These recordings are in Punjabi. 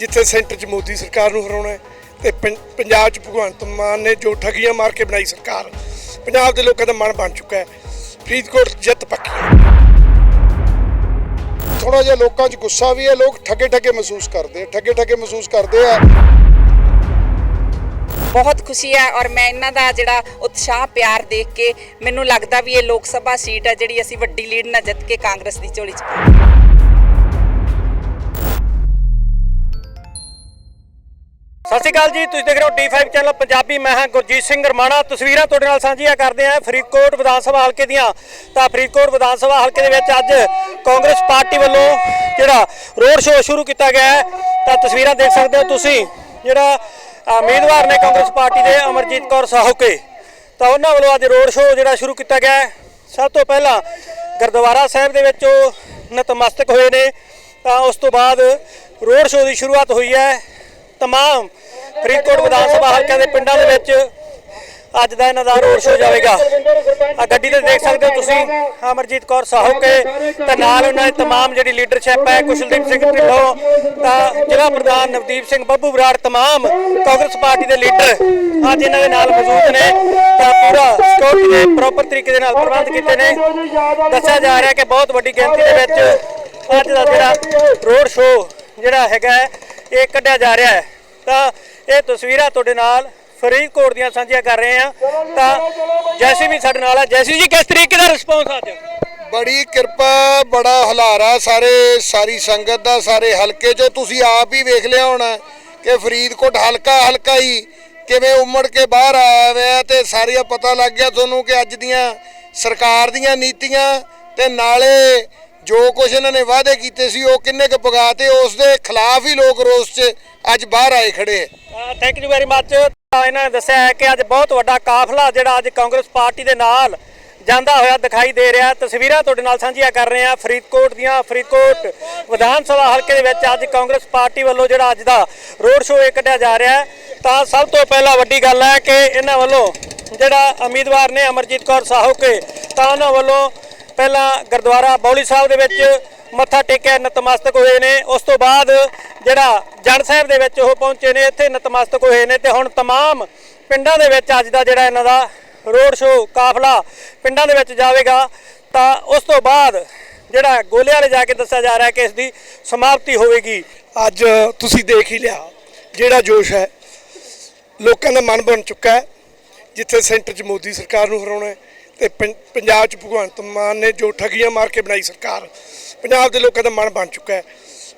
ਜਿੱਥੇ ਸੈਂਟਰ 'ਚ ਮੋਦੀ ਸਰਕਾਰ ਨੂੰ ਹਰਾਉਣਾ ਹੈ ਤੇ ਪੰ- ਪੰਜਾਬ 'ਚ ਭਗਵੰਤ ਮਾਨ ਨੇ ਜੋ ਠੱਗੀਆਂ ਮਾਰ ਕੇ ਬਣਾਈ ਸਰਕਾਰ, ਪੰਜਾਬ ਦੇ ਲੋਕਾਂ ਦਾ ਮਨ ਬਣ ਚੁੱਕਾ ਹੈ। ਫਰੀਦਕੋਟ 'ਚ ਜਿੱਤ ਪੱਕੀ ਹੈ। ਥੋੜਾ ਜਿਹਾ ਲੋਕਾਂ 'ਚ ਗੁੱਸਾ ਵੀ ਹੈ, ਲੋਕ ਠੱਗੇ ਠੱਗੇ ਮਹਿਸੂਸ ਕਰਦੇ ਆ ਠੱਗੇ ਠੱਗੇ ਮਹਿਸੂਸ ਕਰਦੇ ਆ। ਬਹੁਤ ਖੁਸ਼ੀ ਹੈ ਔਰ ਮੈਂ ਇਹਨਾਂ ਦਾ ਜਿਹੜਾ ਉਤਸ਼ਾਹ, ਪਿਆਰ ਦੇਖ ਕੇ ਮੈਨੂੰ ਲੱਗਦਾ ਵੀ ਇਹ ਲੋਕ ਸਭਾ ਸੀਟ ਹੈ ਜਿਹੜੀ ਅਸੀਂ ਵੱਡੀ ਲੀਡ ਨਾਲ ਜਿੱਤ ਕੇ ਕਾਂਗਰਸ ਦੀ ਝੋਲੀ 'ਚ ਪਾਵਾਂਗੇ ਸਤਿ ਸ਼੍ਰੀ ਅਕਾਲ ਜੀ, ਤੁਸੀਂ ਦੇਖ ਰਹੇ ਹੋ D5 ਚੈਨਲ ਪੰਜਾਬੀ, ਮੈਂ ਹਾਂ ਗੁਰਜੀਤ ਸਿੰਘ ਰਮਾਣਾ। ਤਸਵੀਰਾਂ ਤੁਹਾਡੇ ਨਾਲ ਸਾਂਝੀਆਂ ਕਰਦੇ ਹਾਂ ਫਰੀਦਕੋਟ ਵਿਧਾਨ ਸਭਾ ਹਲਕੇ ਦੀਆਂ। ਤਾਂ ਫਰੀਦਕੋਟ ਵਿਧਾਨ ਸਭਾ ਹਲਕੇ ਦੇ ਵਿੱਚ ਅੱਜ ਕਾਂਗਰਸ ਪਾਰਟੀ ਵੱਲੋਂ ਜਿਹੜਾ ਰੋਡ ਸ਼ੋਅ ਸ਼ੁਰੂ ਕੀਤਾ ਗਿਆ ਹੈ। ਤਾਂ ਤਸਵੀਰਾਂ ਦੇਖ ਸਕਦੇ ਹੋ ਤੁਸੀਂ, ਜਿਹੜਾ ਉਮੀਦਵਾਰ ਨੇ ਕਾਂਗਰਸ ਪਾਰਟੀ ਦੇ ਅਮਰਜੀਤ ਕੌਰ ਸਾਹੋਕੇ। ਤਾਂ ਉਹਨਾਂ ਵੱਲੋਂ ਅੱਜ ਰੋਡ ਸ਼ੋਅ ਜਿਹੜਾ ਸ਼ੁਰੂ ਕੀਤਾ ਗਿਆ ਹੈ। ਸਭ ਤੋਂ ਪਹਿਲਾਂ ਗੁਰਦੁਆਰਾ ਸਾਹਿਬ ਦੇ ਵਿੱਚ ਉਹ ਨਤਮਸਤਕ ਹੋਏ ਨੇ। ਤਾਂ ਉਸ ਤੋਂ ਬਾਅਦ ਰੋਡ ਸ਼ੋਅ ਦੀ ਸ਼ੁਰੂਆਤ ਹੋਈ ਹੈ। ਤਮਾਮ ਫਰੀਦਕੋਟ ਵਿਧਾਨ ਸਭਾ ਹਲਕਿਆਂ ਦੇ ਪਿੰਡਾਂ ਦੇ ਵਿੱਚ ਅੱਜ ਦਾ ਇਹਨਾਂ ਦਾ ਰੋਡ ਸ਼ੋਅ ਜਾਵੇਗਾ। ਆ ਗੱਡੀ ਤੇ ਦੇਖ ਸਕਦੇ ਹੋ ਤੁਸੀਂ। ਅਮਰਜੀਤ ਕੌਰ ਸਾਹੋਕੇ ਤੇ ਨਾਲ ਉਹਨਾਂ ਦੀ ਤਮਾਮ ਜਿਹੜੀ ਲੀਡਰਸ਼ਿਪ ਹੈ ਕੁਸ਼ਲਦੀਪ ਸਿੰਘ ਢਿੱਲੋਂ ਤਾਂ ਜ਼ਿਲ੍ਹਾ ਪ੍ਰਧਾਨ ਨਵਦੀਪ ਸਿੰਘ ਬੱਬੂ ਬਰਾੜ ਤਮਾਮ ਕਾਂਗਰਸ ਪਾਰਟੀ ਦੇ ਲੀਡਰ ਅੱਜ ਇਹਨਾਂ ਦੇ ਨਾਲ ਮੌਜੂਦ ਨੇ। ਤਾਂ ਪੂਰਾ ਸਿਕਿਉਰਿਟੀ ਦੇ ਪ੍ਰੋਪਰ ਤਰੀਕੇ ਦੇ ਨਾਲ ਪ੍ਰਬੰਧ ਕੀਤੇ ਨੇ। ਦੱਸਿਆ ਜਾ ਰਿਹਾ ਕਿ ਬਹੁਤ ਵੱਡੀ ਗਿਣਤੀ ਦੇ ਵਿੱਚ ਅੱਜ ਦਾ ਜਿਹੜਾ ਰੋਡ ਸ਼ੋਅ ਜਿਹੜਾ ਹੈਗਾ ਹੈ, ਇਹ ਕੱਢਿਆ ਜਾ ਰਿਹਾ ਹੈ। ਤਾਂ ਇਹ ਤਸਵੀਰਾਂ ਤੁਹਾਡੇ ਨਾਲ ਫਰੀਦਕੋਟ ਦੀਆਂ ਸਾਂਝੀਆਂ ਕਰ ਰਹੇ ਆ ਤਾਂ ਜੈਸੀ ਵੀ ਸਾਡੇ ਨਾਲ ਹੈ ਜੈਸੀ ਜੀ ਕਿਸ ਤਰੀਕੇ ਦਾ ਰਿਸਪੌਂਸ ਅੱਜ? ਬੜੀ ਕਿਰਪਾ ਬੜਾ ਹਲਾਰਾ ਸਾਰੇ ਸਾਰੀ ਸੰਗਤ ਦਾ ਸਾਰੇ ਹਲਕੇ 'ਚੋਂ। ਤੁਸੀਂ ਆਪ ਹੀ ਵੇਖ ਲਿਆ ਹੋਣਾ ਕਿ ਫਰੀਦਕੋਟ ਹਲਕਾ ਹਲਕਾ ਹੀ ਕਿਵੇਂ ਉਮੜ ਕੇ ਬਾਹਰ ਆਇਆ ਹੋਇਆ ਤੇ ਸਾਰੀਆਂ ਪਤਾ ਲੱਗ ਗਿਆ ਤੁਹਾਨੂੰ ਕਿ ਅੱਜ ਦੀਆਂ ਸਰਕਾਰ ਦੀਆਂ ਨੀਤੀਆਂ ਤੇ ਨਾਲੇ ਜੋ ਕੁਝ ਇਹਨਾਂ ਨੇ ਵਾਅਦੇ ਕੀਤੇ ਸੀ, ਉਹ ਕਿੰਨੇ ਕੁ ਪਗਾਤੇ ਉਸ ਦੇ ਖਿਲਾਫ ਹੀ ਲੋਕ ਰੋਸ 'ਚ ਅੱਜ ਬਾਹਰ ਆਏ ਖੜੇ ਹੈ ਥੈਂਕ ਯੂ ਵੈਰੀ ਮੱਚ ਇਹਨਾਂ ਨੇ ਦੱਸਿਆ ਹੈ ਕਿ ਅੱਜ ਬਹੁਤ ਵੱਡਾ ਕਾਫਲਾ ਜਿਹੜਾ ਅੱਜ ਕਾਂਗਰਸ ਪਾਰਟੀ ਦੇ ਨਾਲ ਜਾਂਦਾ ਹੋਇਆ ਦਿਖਾਈ ਦੇ ਰਿਹਾ। ਤਸਵੀਰਾਂ ਤੁਹਾਡੇ ਨਾਲ ਸਾਂਝੀਆਂ ਕਰ ਰਹੇ ਹਾਂ ਫਰੀਦਕੋਟ ਦੀਆਂ। ਫਰੀਦਕੋਟ ਵਿਧਾਨ ਸਭਾ ਹਲਕੇ ਦੇ ਵਿੱਚ ਅੱਜ ਕਾਂਗਰਸ ਪਾਰਟੀ ਵੱਲੋਂ ਜਿਹੜਾ ਅੱਜ ਦਾ ਰੋਡ ਸ਼ੋਅ ਇਹ ਕੱਢਿਆ ਜਾ ਰਿਹਾ ਤਾਂ ਸਭ ਤੋਂ ਪਹਿਲਾਂ ਵੱਡੀ ਗੱਲ ਹੈ ਕਿ ਇਹਨਾਂ ਵੱਲੋਂ ਜਿਹੜਾ ਉਮੀਦਵਾਰ ਨੇ ਅਮਰਜੀਤ ਕੌਰ ਸਾਹੋਕੇ, ਤਾਂ ਉਹਨਾਂ ਵੱਲੋਂ ਪਹਿਲਾਂ ਗੁਰਦੁਆਰਾ ਬੌਲੀ ਸਾਹਿਬ ਦੇ ਵਿੱਚ ਮੱਥਾ ਟੇਕਿਆ, ਨਤਮਸਤਕ ਹੋਏ ਨੇ। ਉਸ ਤੋਂ ਬਾਅਦ ਜਿਹੜਾ ਜਨ ਸਾਹਿਬ ਦੇ ਵਿੱਚ ਉਹ ਪਹੁੰਚੇ ਨੇ, ਇੱਥੇ ਨਤਮਸਤਕ ਹੋਏ ਨੇ ਤੇ ਹੁਣ ਤਮਾਮ ਪਿੰਡਾਂ ਦੇ ਵਿੱਚ ਅੱਜ ਦਾ ਜਿਹੜਾ ਇਹਨਾਂ ਦਾ ਰੋਡ ਸ਼ੋਅ ਕਾਫਲਾ ਪਿੰਡਾਂ ਦੇ ਵਿੱਚ ਜਾਵੇਗਾ। ਤਾਂ ਉਸ ਤੋਂ ਬਾਅਦ ਜਿਹੜਾ ਗੋਲੇ ਵਾਲੇ ਜਾ ਕੇ ਦੱਸਿਆ ਜਾ ਰਿਹਾ ਕਿ ਇਸ ਦੀ ਸਮਾਪਤੀ ਹੋਵੇਗੀ। ਅੱਜ ਤੁਸੀਂ ਦੇਖ ਹੀ ਲਿਆ ਜਿਹੜਾ ਜੋਸ਼ ਹੈ। ਲੋਕਾਂ ਦਾ ਮਨ ਬਣ ਚੁੱਕਾ ਹੈ, ਜਿੱਥੇ ਸੈਂਟਰ 'ਚ ਮੋਦੀ ਸਰਕਾਰ ਨੂੰ ਹਰਾਉਣਾ ਹੈ। ਤੇ ਪੰਜਾਬ 'ਚ ਭਗਵੰਤ ਮਾਨ ਨੇ ਜੋ ਠੱਗੀਆਂ ਮਾਰ ਕੇ ਬਣਾਈ ਸਰਕਾਰ ਪੰਜਾਬ ਦੇ ਲੋਕਾਂ ਦਾ ਮਨ ਬਣ ਚੁੱਕਾ ਹੈ।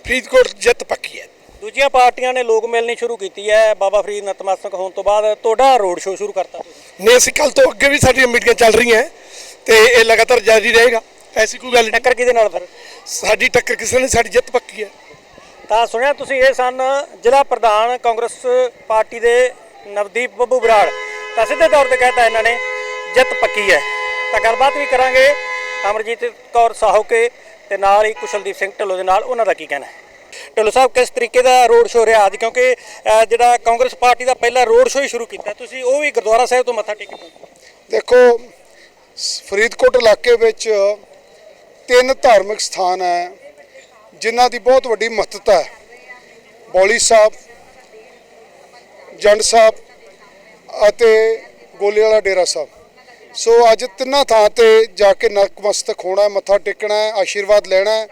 ਫਰੀਦਕੋਟ ਜਿੱਤ ਪੱਕੀ ਹੈ। ਦੂਜੀਆਂ ਪਾਰਟੀਆਂ ਨੇ ਲੋਕ ਮਿਲਣੀ ਸ਼ੁਰੂ ਕੀਤੀ ਹੈ। ਬਾਬਾ ਫਰੀਦ ਨਤਮਸਤਕ ਹੋਣ ਤੋਂ ਬਾਅਦ ਤੁਹਾਡਾ ਰੋਡ ਸ਼ੋਅ ਸ਼ੁਰੂ ਕਰਤਾ ਤੁਸੀਂ। ਨੇ ਅਸੀਂ ਕੱਲ ਤੋਂ ਅੱਗੇ ਵੀ ਸਾਡੀਆਂ ਮੀਟਿੰਗਾਂ ਚੱਲ ਰਹੀਆਂ ਤੇ ਇਹ ਲਗਾਤਾਰ ਜਾਰੀ ਰਹੇਗਾ। ਐਸੀ ਕੋਈ ਗੱਲ ਨਹੀਂ। ਟੱਕਰ ਕਿਹਦੇ ਨਾਲ ਫਿਰ? ਸਾਡੀ ਟੱਕਰ ਕਿਸੇ ਨੇ ਸਾਡੀ ਜਿੱਤ ਪੱਕੀ ਹੈ। ਤਾਂ ਸੁਣਿਆ ਤੁਸੀਂ ਇਹ ਸਨ ਜ਼ਿਲ੍ਹਾ ਪ੍ਰਧਾਨ ਕਾਂਗਰਸ ਪਾਰਟੀ ਦੇ ਨਵਦੀਪ ਬੱਬੂ ਬਰਾੜ। ਤਾਂ ਸਿੱਧੇ ਤੌਰ ਤੇ ਕਹਿਤਾ ਇਹਨਾਂ ਨੇ ਜਿੱਤ ਪੱਕੀ ਹੈ। ਤਾਂ ਗੱਲਬਾਤ ਵੀ ਕਰਾਂਗੇ ਅਮਰਜੀਤ ਕੌਰ ਸਾਹੋਕੇ ਤੇ ਨਾਲ ਹੀ ਕੁਸ਼ਲਦੀਪ ਸਿੰਘ ਢਿੱਲੋਂ ਦੇ ਨਾਲ ਉਹਨਾਂ ਦਾ ਕੀ ਕਹਿਣਾ ਹੈ। ਢਿੱਲੋਂ ਸਾਹਿਬ, ਕਿਸ ਤਰੀਕੇ ਦਾ ਰੋਡ ਸ਼ੋਅ ਰਿਹਾ ਅੱਜ? ਕਿਉਂਕਿ ਜਿਹੜਾ ਕਾਂਗਰਸ ਪਾਰਟੀ ਦਾ ਪਹਿਲਾ ਰੋਡ ਸ਼ੋਅ ਹੀ ਸ਼ੁਰੂ ਕੀਤਾ, ਤੁਸੀਂ ਉਹ ਵੀ ਗੁਰਦੁਆਰਾ ਸਾਹਿਬ ਤੋਂ ਮੱਥਾ ਟੇਕ ਕੇ ਦੇਖੋ, ਫਰੀਦਕੋਟ ਇਲਾਕੇ ਵਿੱਚ ਤਿੰਨ ਧਾਰਮਿਕ ਸਥਾਨ ਹੈ, ਜਿਨ੍ਹਾਂ ਦੀ ਬਹੁਤ ਵੱਡੀ ਮਹੱਤਤਾ ਹੈ। ਬੌਲੀ ਸਾਹਿਬ, ਜੰਡ ਸਾਹਿਬ ਅਤੇ ਗੋਲੇ ਵਾਲਾ ਡੇਰਾ ਸਾਹਿਬ। ਸੋ ਅੱਜ ਤਿੰਨਾਂ ਥਾਂ ਤੇ ਜਾ ਕੇ ਨਤਮਸਤਕ ਹੋਣਾ ਮੱਥਾ ਟੇਕਣਾ ਹੈ ਆਸ਼ੀਰਵਾਦ ਲੈਣਾ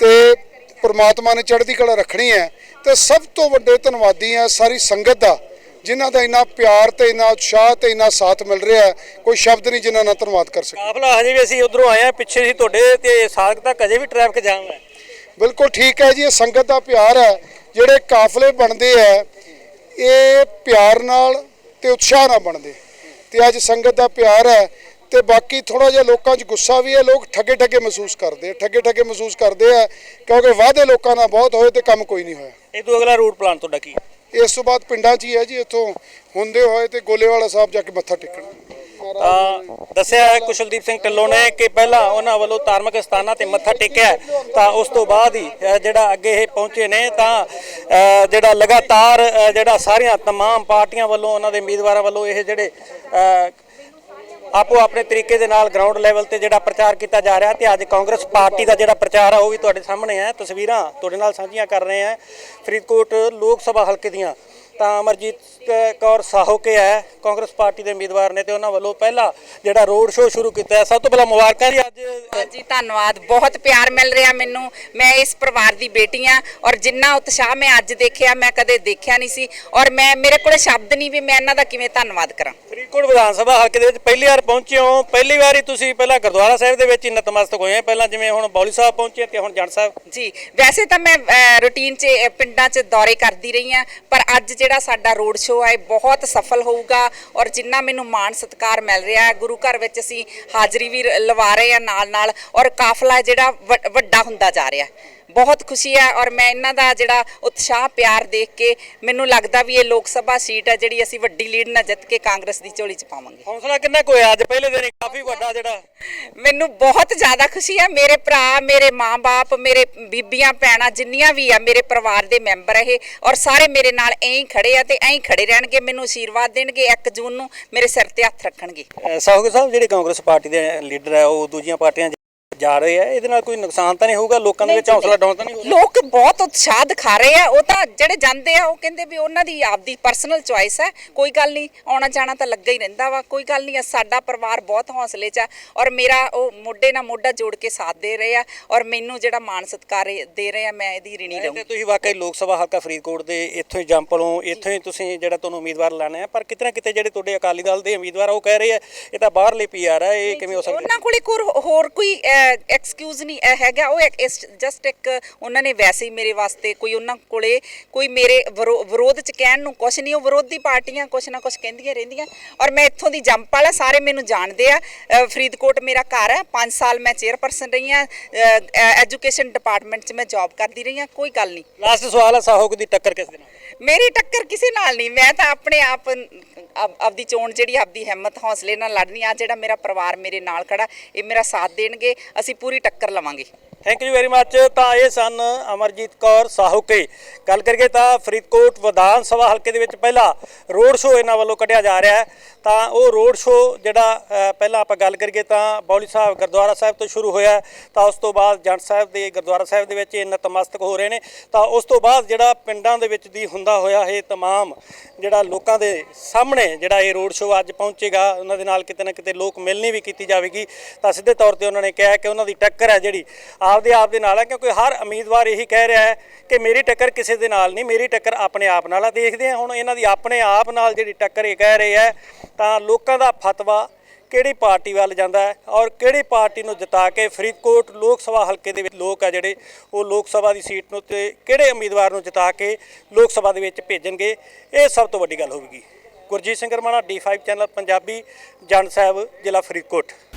ਤੇ ਪ੍ਰਮਾਤਮਾ ਨੇ ਚੜ੍ਹਦੀ ਕਲਾ ਰੱਖਣੀ ਹੈ। ਤੇ ਸਭ ਤੋਂ ਵੱਡੇ ਧੰਨਵਾਦੀ ਆ ਸਾਰੀ ਸੰਗਤ ਦਾ ਜਿਨ੍ਹਾਂ ਦਾ ਇੰਨਾ ਪਿਆਰ ਤੇ ਇੰਨਾ ਉਤਸ਼ਾਹ ਤੇ ਇੰਨਾ ਸਾਥ ਮਿਲ ਰਿਹਾ ਹੈ। ਕੋਈ ਸ਼ਬਦ ਨਹੀਂ ਜਿਨ੍ਹਾਂ ਨਾਲ ਧੰਨਵਾਦ ਕਰ ਸਕੇ ਕਾਫਲਾ ਹਜੇ ਵੀ ਅਸੀਂ ਉਧਰੋਂ ਆਏ ਆ ਪਿੱਛੇ ਸੀ ਤੁਹਾਡੇ ਤੇ ਸਾਗ ਤੱਕ ਅਜੇ ਵੀ ਟ੍ਰੈਫਿਕ ਜਾਮ ਹੈ। ਬਿਲਕੁਲ ਠੀਕ ਹੈ ਜੀ ਇਹ ਸੰਗਤ ਦਾ ਪਿਆਰ ਹੈ। ਜਿਹੜੇ ਕਾਫਲੇ ਬਣਦੇ ਆ ਇਹ ਪਿਆਰ ਨਾਲ ਤੇ ਉਤਸ਼ਾਹ ਨਾਲ ਬਣਦੇ। ਤੇ ਅੱਜ ਸੰਗਤ ਦਾ ਪਿਆਰ ਹੈ ਤੇ ਬਾਕੀ ਥੋੜਾ ਜਿਹਾ ਲੋਕਾਂ 'ਚ ਗੁੱਸਾ ਵੀ ਹੈ ਲੋਕ ਠੱਗੇ ਠੱਗੇ ਮਹਿਸੂਸ ਕਰਦੇ ਆ ਠੱਗੇ ਠੱਗੇ ਮਹਿਸੂਸ ਕਰਦੇ ਆ ਕਿਉਂਕਿ ਵਾਅਦੇ ਲੋਕਾਂ ਨਾਲ ਬਹੁਤ ਹੋਏ ਤੇ ਕੰਮ ਕੋਈ ਨਹੀਂ ਹੋਇਆ। ਇਹ ਤੋਂ ਅਗਲਾ ਰੂਟ ਪਲਾਨ ਤੁਹਾਡਾ ਕੀ ਇਸ ਤੋਂ ਬਾਅਦ ਪਿੰਡਾਂ 'ਚ ਹੀ ਹੈ ਜੀ ਇੱਥੋਂ ਹੁੰਦੇ ਹੋਏ ਤੇ ਗੋਲੇਵਾਲਾ ਸਾਹਿਬ ਜਾ ਕੇ ਮੱਥਾ ਟੇਕਣਾ। ਦੱਸਿਆ ਹੈ ਕੁਸ਼ਲਦੀਪ ਸਿੰਘ ਢਿੱਲੋਂ ਨੇ ਕਿ ਪਹਿਲਾਂ ਉਹਨਾਂ ਵੱਲੋਂ ਧਾਰਮਿਕ ਸਥਾਨਾਂ ਤੇ ਮੱਥਾ ਟੇਕਿਆ ਹੈ, ਤਾਂ ਉਸ ਤੋਂ ਬਾਅਦ ਹੀ ਅ, ਜਿਹੜਾ ਅੱਗੇ ਇਹ ਪਹੁੰਚੇ ਨੇ ਤਾਂ ਅ, ਜਿਹੜਾ ਲਗਾਤਾਰ ਅ, ਜਿਹੜਾ ਸਾਰੀਆਂ तमाम ਪਾਰਟੀਆਂ ਵੱਲੋਂ ਉਹਨਾਂ ਦੇ ਉਮੀਦਵਾਰਾਂ ਵੱਲੋਂ ਇਹ ਜਿਹੜੇ ਅ, ਆਪੋ ਆਪਣੇ ਤਰੀਕੇ ਦੇ ਨਾਲ ਗਰਾਊਂਡ ਲੈਵਲ ਤੇ ਜਿਹੜਾ ਪ੍ਰਚਾਰ ਕੀਤਾ ਜਾ ਰਿਹਾ ਤੇ ਅੱਜ ਕਾਂਗਰਸ ਪਾਰਟੀ ਦਾ ਜਿਹੜਾ ਪ੍ਰਚਾਰ ਆ ਉਹ ਵੀ ਤੁਹਾਡੇ ਸਾਹਮਣੇ ਹੈ ਤਸਵੀਰਾਂ ਤੁਹਾਡੇ ਨਾਲ ਸਾਂਝੀਆਂ ਕਰ ਰਹੇ ਹਾਂ ਫਰੀਦਕੋਟ ਲੋਕ ਸਭਾ ਹਲਕੇ ਦੀਆਂ ਤਾਂ ਅਮਰਜੀਤ ਕ- ਕੌਰ ਸਾਹੋਕੇ ਹੈ ਕਾਂਗਰਸ ਪਾਰਟੀ ਦੇ ਉਮੀਦਵਾਰ ਨੇ ਤੇ ਉਹਨਾਂ ਵੱਲੋਂ ਪਹਿਲਾ ਜਿਹੜਾ ਰੋਡ ਸ਼ੋਅ ਸ਼ੁਰੂ ਕੀਤਾ ਹੈ। ਸਭ ਤੋਂ ਪਹਿਲਾਂ ਮੁਬਾਰਕਾਂ ਜੀ ਅੱਜ। ਜੀ ਧੰਨਵਾਦ ਬਹੁਤ ਪਿਆਰ ਮਿਲ ਰਿਹਾ ਮੈਨੂੰ। ਮੈਂ ਇਸ ਪਰਿਵਾਰ ਦੀ ਬੇਟੀ ਆ ਔਰ ਜਿੰਨਾ ਉਤਸ਼ਾਹ ਮੈਂ ਅੱਜ ਦੇਖਿਆ ਮੈਂ ਕਦੇ ਦੇਖਿਆ ਨਹੀਂ ਸੀ ਔਰ ਮੈਂ ਮੇਰੇ ਕੋਲੇ ਸ਼ਬਦ ਨਹੀਂ ਵੀ ਮੈਂ ਇਹਨਾਂ ਦਾ ਕਿਵੇਂ ਧੰਨਵਾਦ ਕਰਾਂ। ਫਰੀਦਕੋਟ ਵਿਧਾਨ ਸਭਾ ਹਲਕੇ ਦੇ ਵਿੱਚ ਪਹਿਲੀ ਵਾਰ ਪਹੁੰਚੇ ਹੋ। ਪਹਿਲੀ ਵਾਰੀ ਤੁਸੀਂ ਪਹਿਲਾਂ ਗੁਰਦੁਆਰਾ ਸਾਹਿਬ ਦੇ ਵਿੱਚ ਹੀ ਨਤਮਸਤਕ ਹੋਏ ਹੋ। ਪਹਿਲਾਂ ਜਿਵੇਂ ਹੁਣ ਬੌਲੀ ਸਾਹਿਬ ਪਹੁੰਚੇ ਤੇ ਹੁਣ ਜੰਡ ਸਾਹਿਬ। ਜੀ ਵੈਸੇ ਤਾਂ ਮੈਂ ਰੂਟੀਨ 'ਚ ਪਿੰਡਾਂ 'ਚ ਦੌਰੇ ਕਰਦੀ ਰਹੀ ਆ ਪਰ ਅੱਜ ਜਿਹੜਾ ਜਿਹੜਾ ਸਾਡਾ ਰੋਡ ਸ਼ੋਅ ਹੈ ਬਹੁਤ ਸਫਲ ਹੋਊਗਾ ਔਰ ਜਿੰਨਾ ਮੈਨੂੰ ਮਾਣ ਸਤਿਕਾਰ ਮਿਲ ਰਿਹਾ ਹੈ, ਗੁਰੂ ਘਰ ਵਿੱਚ ਅਸੀਂ ਹਾਜ਼ਰੀ ਵੀ ਲਵਾ ਰਹੇ ਆ ਨਾਲ ਨਾਲ ਔਰ ਕਾਫਲਾ ਜਿਹੜਾ ਵ- ਵੱਡਾ ਹੁੰਦਾ ਜਾ ਰਿਹਾ ਬਹੁਤ ਖੁਸ਼ੀ ਹੈ ਔਰ ਮੈਂ ਇਹਨਾਂ ਦਾ ਜਿਹੜਾ ਉਤਸ਼ਾਹ ਪਿਆਰ ਦੇਖ ਕੇ ਮੈਨੂੰ ਲੱਗਦਾ ਵੀ ਇਹ ਲੋਕ ਸਭਾ ਸੀਟ ਹੈ ਜਿਹੜੀ ਅਸੀਂ ਵੱਡੀ ਲੀਡ ਨਾਲ ਜਿੱਤ ਕੇ ਕਾਂਗਰਸ ਦੀ ਝੋਲੀ 'ਚ ਪਾਵਾਂਗੇ। ਹੌਸਲਾ ਕਿੰਨਾ ਕੁ ਹੋਇਆ ਅੱਜ? ਪਹਿਲੇ ਦਿਨ ਹੀ ਕਾਫੀ ਵੱਡਾ ਜਿਹੜਾ ਮੈਨੂੰ ਬਹੁਤ ਜ਼ਿਆਦਾ ਖੁਸ਼ੀ ਹੈ। ਮੇਰੇ ਭਰਾ ਮੇਰੇ ਮਾਂ-ਬਾਪ ਮੇਰੇ ਬੀਬੀਆਂ ਭੈਣਾਂ ਜਿੰਨੀਆਂ ਵੀ ਆ ਮੇਰੇ ਪਰਿਵਾਰ ਦੇ ਮੈਂਬਰ ਇਹ ਔਰ ਸਾਰੇ ਮੇਰੇ ਨਾਲ ਐਂ ਹੀ ਖੜੇ ਆ ਤੇ ਐਂ ਹੀ ਖੜੇ ਰਹਿਣਗੇ ਮੈਨੂੰ ਆਸ਼ੀਰਵਾਦ ਦੇਣਗੇ 1 ਜੂਨ ਨੂੰ ਮੇਰੇ ਸਿਰ ਤੇ ਹੱਥ ਰੱਖਣਗੇ। ਸਾਹੋਗੇ ਸਾਹਿਬ ਜਿਹੜੇ ਕਾਂਗਰਸ ਪਾਰਟੀ ਦੇ ਲੀਡਰ ਹੈ ਉਹ ਦੂਜੀਆਂ ਪਾਰਟੀਆਂ ਜਾ ਰਹੇ ਆ ਇਹਦੇ ਨਾਲ ਕੋਈ ਨੁਕਸਾਨ ਤਾਂ ਨਹੀਂ ਹੋਊਗਾ? ਲੋਕਾਂ ਦੇ ਵਿੱਚ ਹੌਸਲਾ ਡਾਊਨ ਤਾਂ ਨਹੀਂ ਹੋਊਗਾ? ਲੋਕ ਬਹੁਤ ਉਤਸ਼ਾਹ ਦਿਖਾ ਰਹੇ ਆ ਉਹ ਤਾਂ ਜਿਹੜੇ ਜਾਂਦੇ ਆ ਉਹ ਕਹਿੰਦੇ ਵੀ ਉਹਨਾਂ ਦੀ ਆਪਦੀ ਪਰਸਨਲ ਚੁਆਇਸ ਹੈ ਕੋਈ ਗੱਲ ਨਹੀਂ ਆਉਣਾ ਜਾਣਾ ਤਾਂ ਲੱਗਾ ਹੀ ਰਹਿੰਦਾ ਵਾ ਕੋਈ ਗੱਲ ਨਹੀਂ ਸਾਡਾ ਪਰਿਵਾਰ ਬਹੁਤ ਹੌਸਲੇ 'ਚ ਆ ਔਰ ਮੇਰਾ ਉਹ ਮੋਢੇ ਨਾਲ ਮੋਢਾ ਜੋੜ ਕੇ ਸਾਥ ਦੇ ਰਹੇ ਆ ਔਰ ਮੈਨੂੰ ਜਿਹੜਾ ਮਾਣ ਸਤਿਕਾਰ ਦੇ ਰਹੇ ਆ ਮੈਂ ਇਹਦੀ ਰਿਣੀ ਤੇ ਰਹੂੰ। ਤੁਸੀਂ ਵਾਕਈ ਲੋਕ ਸਭਾ ਹਲਕਾ ਫਰੀਦਕੋਟ ਦੇ ਇੱਥੋਂ ਹੀ ਜੰਪ ਲਓ ਇੱਥੋਂ ਹੀ ਤੁਸੀਂ ਜਿਹੜਾ ਤੁਹਾਨੂੰ ਉਮੀਦਵਾਰ ਲਾਣਾ ਹੈ ਪਰ ਕਿਤੇ ਨਾ ਕਿਤੇ ਜਿਹੜੇ ਤੁਹਾਡੇ ਅਕਾਲੀ ਦਲ ਦੇ ਉਮੀਦਵਾਰ ਆ, ਉਹ ਕਹਿ ਰਹੇ ਆ ਇਹ ਤਾਂ ਬਾਹਰਲੇ ਪੀਆਰ ਹੈ ਇਹ ਕਿਵੇਂ ਹੋ ਸਕਦਾ ਉਹਨਾਂ ਕੋਲੇ ਹੋਰ ਕੋਈ ਐਕਸਕਿਊਜ਼ ਨਹੀਂ ਅਹ, ਹੈਗਾ ਉਹ ਜਸਟ ਇੱਕ ਉਹਨਾਂ ਨੇ ਵੈਸੇ ਹੀ ਮੇਰੇ ਵਾਸਤੇ ਕੋਈ ਉਹਨਾਂ ਕੋਲੇ ਕੋਈ ਮੇਰੇ ਵਿਰੋ- ਵਿਰੋਧ ਚ ਕਹਿਣ ਨੂੰ ਕੁਛ ਨਹੀਂ ਉਹ ਵਿਰੋਧੀ ਪਾਰਟੀਆਂ ਕੁਛ ਨਾ ਕੁਛ ਕਹਿੰਦੀਆਂ ਰਹਿੰਦੀਆਂ। ਔਰ ਮੈਂ ਇੱਥੋਂ ਦੀ ਜੰਪ ਵਾਲਾ ਸਾਰੇ ਮੈਨੂੰ ਜਾਣਦੇ ਆ। ਫਰੀਦਕੋਟ ਮੇਰਾ ਘਰ ਹੈ 5 ਸਾਲ ਮੈਂ ਚੇਅਰਪਰਸਨ ਰਹੀ ਆ ਐਜੂਕੇਸ਼ਨ ਡਿਪਾਰਟਮੈਂਟ 'ਚ ਮੈਂ ਜੌਬ ਕਰਦੀ ਰਹੀ ਆ ਕੋਈ ਗੱਲ ਨਹੀਂ। ਲਾਸਟ ਸਵਾਲ ਹੈ ਸਾਹੋਗ ਦੀ ਟੱਕਰ ਕਿਸ ਦੇ ਨਾਲ? ਮੇਰੀ ਟੱਕਰ ਕਿਸੇ ਨਾਲ ਨਹੀਂ ਮੈਂ ਤਾਂ ਆਪਣੇ ਆਪ ਆਪ- ਆਪਦੀ ਚੋਣ ਜਿਹੜੀ ਆਪਦੀ ਹਿੰਮਤ, ਹੌਸਲੇ ਨਾਲ ਲੜਨੀ ਆ ਜਿਹੜਾ ਮੇਰਾ ਪਰਿਵਾਰ ਮੇਰੇ ਨਾਲ ਖੜਾ, ਇਹ ਮੇਰਾ ਸਾਥ ਦੇਣਗੇ, ਅਸੀਂ ਪੂਰੀ ਟੱਕਰ ਲਵਾਂਗੇ। ਥੈਂਕ ਯੂ ਵੈਰੀ ਮੱਚ ਤਾਂ ਇਹ ਸਨ ਅਮਰਜੀਤ ਕੌਰ ਸਾਹੂਕੇ ਗੱਲ ਕਰੀਏ ਤਾਂ ਫਰੀਦਕੋਟ ਵਿਧਾਨ ਸਭਾ ਹਲਕੇ ਦੇ ਵਿੱਚ ਪਹਿਲਾ ਰੋਡ ਸ਼ੋਅ ਇਹਨਾਂ ਵੱਲੋਂ ਕੱਢਿਆ ਜਾ ਰਿਹਾ ਹੈ ਤਾਂ ਉਹ ਰੋਡ ਸ਼ੋਅ ਜਿਹੜਾ ਅ, ਪਹਿਲਾਂ ਆਪਾਂ ਗੱਲ ਕਰੀਏ ਤਾਂ ਬੌਲੀ ਸਾਹਿਬ ਗੁਰਦੁਆਰਾ ਸਾਹਿਬ ਤੋਂ ਸ਼ੁਰੂ ਹੋਇਆ ਹੈ, ਤਾਂ ਉਸ ਤੋਂ ਬਾਅਦ ਜੰਡ ਸਾਹਿਬ ਦੇ ਗੁਰਦੁਆਰਾ ਸਾਹਿਬ ਦੇ ਵਿੱਚ ਇਹ ਨਤਮਸਤਕ ਹੋ ਰਹੇ ਨੇ ਤਾਂ ਉਸ ਤੋਂ ਬਾਅਦ ਜਿਹੜਾ ਪਿੰਡਾਂ ਦੇ ਵਿੱਚ ਦੀ ਹੁੰਦਾ ਹੋਇਆ ਇਹ तमाम ਜਿਹੜਾ ਲੋਕਾਂ ਦੇ ਸਾਹਮਣੇ ਜਿਹੜਾ ਇਹ ਰੋਡ ਸ਼ੋਅ ਅੱਜ ਪਹੁੰਚੇਗਾ ਉਹਨਾਂ ਦੇ ਨਾਲ ਕਿਤੇ ਨਾ ਕਿਤੇ ਲੋਕ ਮਿਲਣੀ ਵੀ ਕੀਤੀ ਜਾਵੇਗੀ ਤਾਂ ਸਿੱਧੇ ਤੌਰ ਤੇ ਉਹਨਾਂ ਨੇ ਕਿਹਾ ਕਿ ਉਹਨਾਂ ਦੀ ਟੱਕਰ ਹੈ ਜਿਹੜੀ ਆਪਦੇ ਆਪ ਦੇ ਨਾਲ ਹੈ ਕਿਉਂਕਿ ਹਰ ਉਮੀਦਵਾਰ ਇਹੀ ਕਹਿ ਰਿਹਾ ਹੈ ਕਿ ਮੇਰੀ ਟੱਕਰ ਕਿਸੇ ਦੇ ਨਾਲ ਨਹੀਂ, ਮੇਰੀ ਟੱਕਰ ਆਪਣੇ ਆਪ ਨਾਲ ਆ। ਦੇਖਦੇ ਹਾਂ ਹੁਣ ਇਹਨਾਂ ਦੀ ਆਪਣੇ ਆਪ ਨਾਲ ਜਿਹੜੀ ਟੱਕਰ ਇਹ ਕਹਿ ਰਹੇ ਹੈ, ਤਾਂ ਲੋਕਾਂ ਦਾ ਫਤਵਾ ਕਿਹੜੀ ਪਾਰਟੀ ਵੱਲ ਜਾਂਦਾ ਹੈ ਔਰ ਕਿਹੜੀ ਪਾਰਟੀ ਨੂੰ ਜਿਤਾ ਕੇ ਫਰੀਦਕੋਟ ਲੋਕ ਸਭਾ ਹਲਕੇ ਦੇ ਵਿੱਚ ਲੋਕ ਆ ਜਿਹੜੇ, ਉਹ ਲੋਕ ਸਭਾ ਦੀ ਸੀਟ ਨੂੰ ਤੇ ਕਿਹੜੇ ਉਮੀਦਵਾਰ ਨੂੰ ਜਿਤਾ ਕੇ ਲੋਕ ਸਭਾ ਦੇ ਵਿੱਚ ਭੇਜਣਗੇ, ਇਹ ਸਭ ਤੋਂ ਵੱਡੀ ਗੱਲ ਹੋਵੇਗੀ। ਗੁਰਜੀਤ ਸਿੰਘ ਰਮਾਣਾ D5 ਚੈਨਲ ਪੰਜਾਬੀ ਜੰਡ ਸਾਹਿਬ ਜ਼ਿਲ੍ਹਾ ਫਰੀਦਕੋਟ।